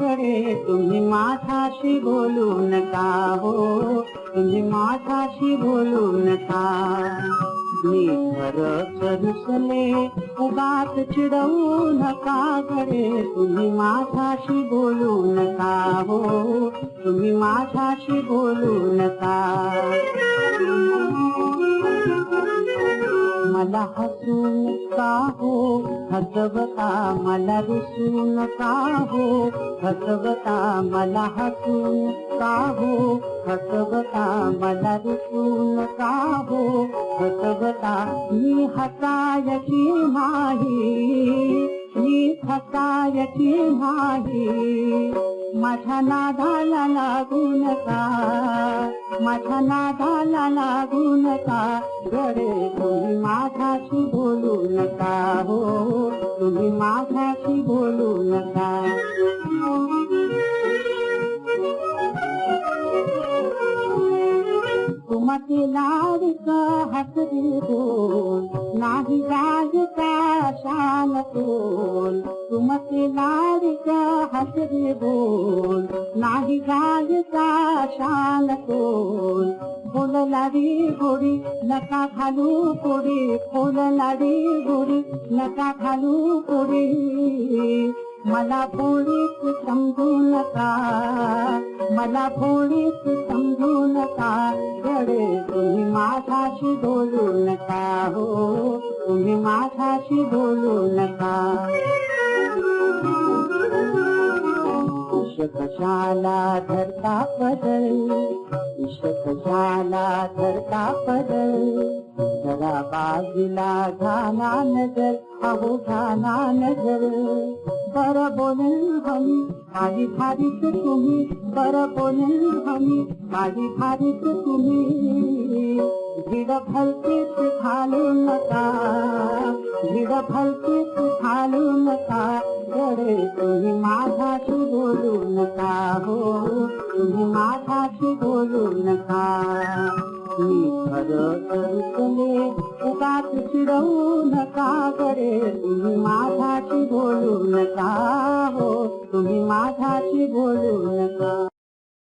गडे तुम्ही माझ्याशी बोलू नका हो तुम्ही माझ्याशी बोलू नका मी घर रुसले उगाच चिडवू नका घरे तुम्ही माझ्याशी बोलू नका हो. तुम्ही माझ्याशी बोलू नका. मला हसून का हो? हसवता मला रुसून हो. का हो. हसवता मला हसून का हो? हसवता मला रुसून का मी हसायची नाही, मी हसायची नाही. माझ्या नादाला लागू नका माझ्या नादाला लागू नका गडे, तुम्ही माझ्याशी बोलू नका हो? तुम्ही माझ्याशी बोलू नका तुमचे लाडका हसरे बोल तुमचे लाडका हसरे बोल। नाही राजका शान बोल। फुललाडी गोडी नका खालू कोडी फुललाडी गोडी नका खालू कोडी मला भोळीच समजू नका मला भोळीच समजू नका गडे तुम्ही माझ्याशी बोलू नका हो तुम्ही माझ्याशी बोलू नका ईश कशाला धरता पदळ ईश कशाला धरता पदळ जरा बाजूला घाना नजर अहो घाना नजर। बर बोलेल हमी काही भारीच तुम्ही। बर बोलेल हमी काही भारीच तुम्ही। भिड भलतीच घालू नका भिड भलतीच घालू तुम्ही माझ्याशी बोलू नका मी खरं रुसले उगाच चिडवू नका गडे तुम्ही माझ्याशी बोलू नका हो तुम्ही माझ्याशी बोलू नका